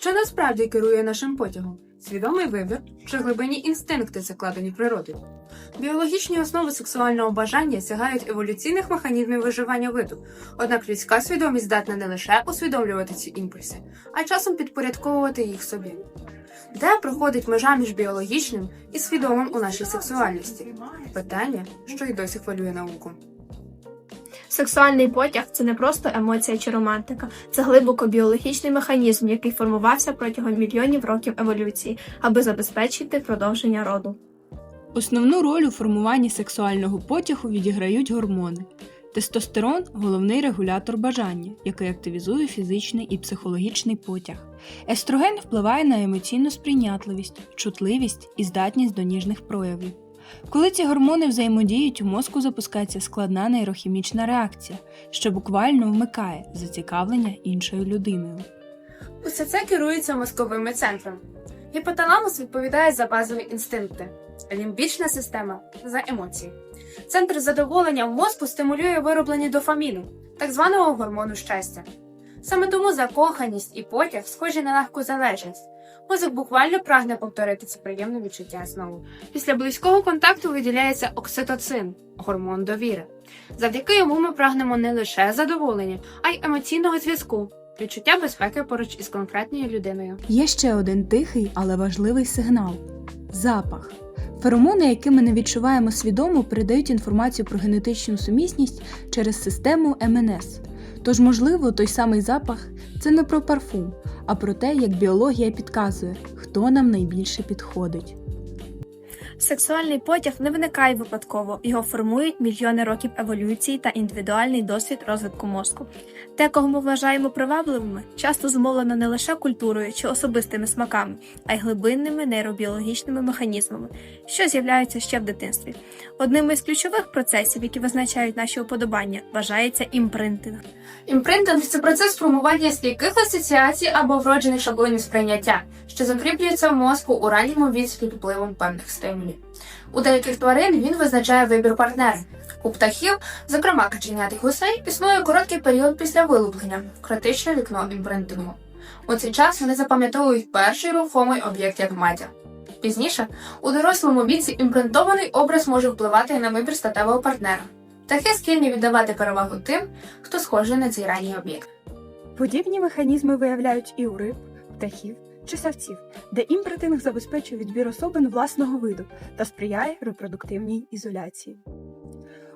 Що насправді керує нашим потягом? Свідомий вибір чи глибинні інстинкти, закладені природою? Біологічні основи сексуального бажання сягають еволюційних механізмів виживання виду, однак людська свідомість здатна не лише усвідомлювати ці імпульси, а й часом підпорядковувати їх собі. Де проходить межа між біологічним і свідомим у нашій сексуальності? Питання, що й досі хвилює науку. Сексуальний потяг це не просто емоція чи романтика, це глибоко біологічний механізм, який формувався протягом мільйонів років еволюції, аби забезпечити продовження роду. Основну роль у формуванні сексуального потягу відіграють гормони. Тестостерон головний регулятор бажання, який активізує фізичний і психологічний потяг. Естроген впливає на емоційну сприйнятливість, чутливість і здатність до ніжних проявів. Коли ці гормони взаємодіють, у мозку запускається складна нейрохімічна реакція, що буквально вмикає зацікавлення іншою людиною. Усе це керується мозковими центрами. Гіпоталамус відповідає за базові інстинкти, лімбічна система за емоції. Центр задоволення в мозку стимулює вироблення дофаміну, так званого гормону щастя. Саме тому закоханість і потяг схожі на легку залежність. Мозок буквально прагне повторити це приємне відчуття знову. Після близького контакту виділяється окситоцин, гормон довіри. Завдяки йому ми прагнемо не лише задоволення, а й емоційного зв'язку, відчуття безпеки поруч із конкретною людиною. Є ще один тихий, але важливий сигнал запах. Феромони, які ми не відчуваємо свідомо, передають інформацію про генетичну сумісність через систему МНС. Тож, можливо, той самий запах це не про парфум, а про те, як біологія підказує, хто нам найбільше підходить. Сексуальний потяг не виникає випадково, його формують мільйони років еволюції та індивідуальний досвід розвитку мозку. Те, кого ми вважаємо привабливими, часто зумовлено не лише культурою чи особистими смаками, а й глибинними нейробіологічними механізмами, що з'являються ще в дитинстві. Одним із ключових процесів, які визначають наші уподобання, вважається імпринтинг. Імпринтинг це процес формування стійких асоціацій або вроджених шаблонів сприйняття, що закріплюються в мозку у ранньому віці під впливом певних стимулів. У деяких тварин він визначає вибір партнера. У птахів, зокрема каченятих гусей, існує короткий період після вилуплення, критичне вікно імпринтингу. У цей час вони запам'ятовують перший рухомий об'єкт як матір. Пізніше, у дорослому віці імпринтований образ може впливати на вибір статевого партнера. Птахи схильні віддавати перевагу тим, хто схожий на цей ранній об'єкт. Подібні механізми виявляють і у риб, птахів чи савців, де імпринтинг забезпечує відбір особин власного виду та сприяє репродуктивній ізоляції.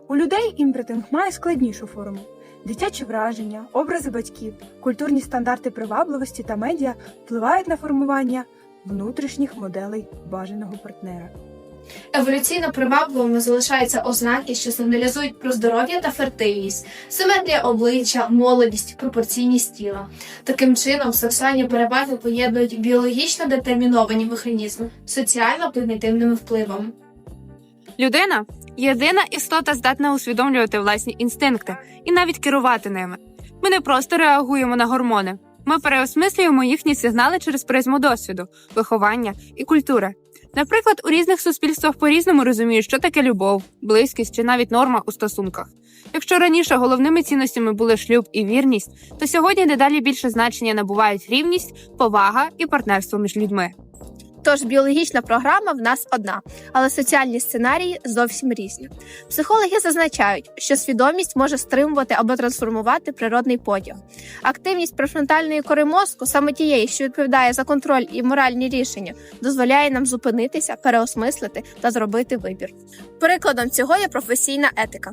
У людей імпринтинг має складнішу форму. Дитячі враження, образи батьків, культурні стандарти привабливості та медіа впливають на формування внутрішніх моделей бажаного партнера. Еволюційно привабливими залишаються ознаки, що сигналізують про здоров'я та фертильність, симетрія обличчя, молодість, пропорційність тіла. Таким чином, сексуальні переваги поєднують біологічно детерміновані механізми соціально-когнітивними впливами. Людина єдина істота здатна усвідомлювати власні інстинкти і навіть керувати ними. Ми не просто реагуємо на гормони, ми переосмислюємо їхні сигнали через призму досвіду, виховання і культури. Наприклад, у різних суспільствах по-різному розуміють, що таке любов, близькість чи навіть норма у стосунках. Якщо раніше головними цінностями були шлюб і вірність, то сьогодні дедалі більше значення набувають рівність, повага і партнерство між людьми. Тож біологічна програма в нас одна, але соціальні сценарії зовсім різні. Психологи зазначають, що свідомість може стримувати або трансформувати природний потяг. Активність префронтальної кори мозку, саме тієї, що відповідає за контроль і моральні рішення, дозволяє нам зупинитися, переосмислити та зробити вибір. Прикладом цього є професійна етика.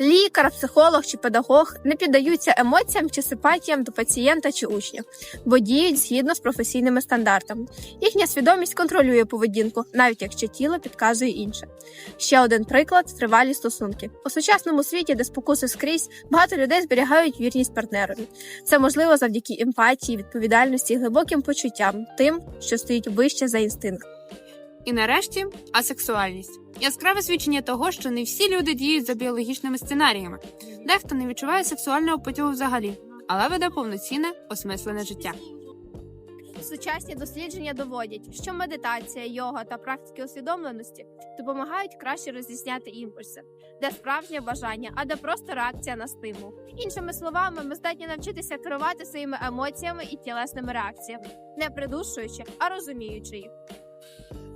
Лікар, психолог чи педагог не піддаються емоціям чи симпатіям до пацієнта чи учня, бо діють згідно з професійними стандартами. Їхня свідомість контролює поведінку, навіть якщо тіло підказує інше. Ще один приклад тривалі стосунки. У сучасному світі, де спокуси скрізь, багато людей зберігають вірність партнерові. Це можливо завдяки емпатії, відповідальності глибоким почуттям, тим, що стоїть вище за інстинкт. І нарешті асексуальність. Яскраве свідчення того, що не всі люди діють за біологічними сценаріями. Дехто не відчуває сексуального потягу взагалі, але веде повноцінне, осмислене життя. Сучасні дослідження доводять, що медитація, йога та практики усвідомленості допомагають краще розрізняти імпульси, де справжнє бажання, а де просто реакція на стимул. Іншими словами, ми здатні навчитися керувати своїми емоціями і тілесними реакціями, не придушуючи, а розуміючи їх.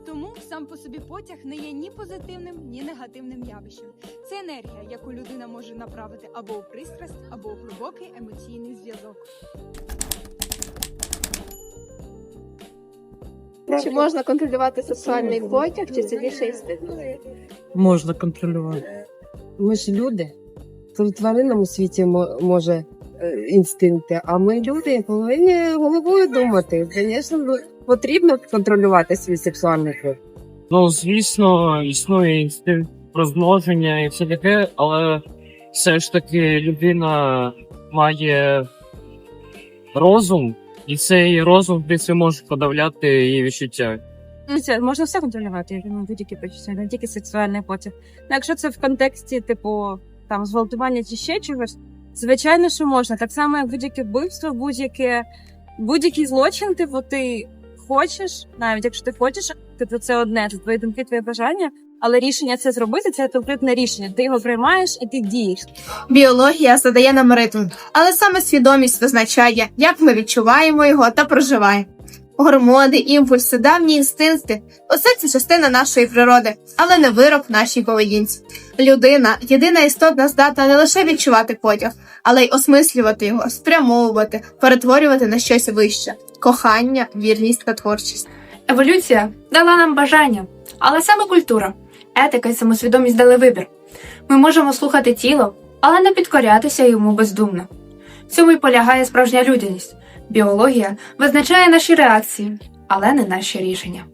Тому сам по собі потяг не є ні позитивним, ні негативним явищем. Це енергія, яку людина може направити або у пристрасть, або у глибокий емоційний зв'язок. Чи можна контролювати сексуальний потяг, чи це більше інстинкт? можна контролювати. Ми ж люди. То в тваринному світі мо- може е, інстинкти, а ми люди повинні головою думати. Звісно, ну, потрібно контролювати свій сексуальний потяг. Ну, звісно, існує інстинкт розмноження і все таке, але все ж таки людина має розум, і цей розум в принципі може подавляти її відчуття. Ну, це можна все контролювати, я думаю, будь-які почуття, не тільки сексуальний потяг. Ну, якщо це в контексті, типу, там, зґвалтування чи ще чогось, звичайно, що можна. Так само, як будь-яке вбивство, будь-яке, будь-який злочин, типу, ти хочеш, навіть якщо ти хочеш, типу, це одне, це твої думки, твоє бажання, але рішення це зробити, це конкретне рішення. Ти його приймаєш і ти дієш. Біологія задає нам ритм, але саме свідомість визначає, як ми відчуваємо його та проживаємо. Гормони, імпульси, давні інстинкти усе це частина нашої природи, але не вирок нашій поведінці. Людина єдина істотна здатна не лише відчувати потяг, але й осмислювати його, спрямовувати, перетворювати на щось вище кохання, вірність та творчість. Еволюція дала нам бажання, але саме культура, етика і самосвідомість дали вибір. Ми можемо слухати тіло, але не підкорятися йому бездумно. В цьому й полягає справжня людяність. Біологія визначає наші реакції, але не наші рішення.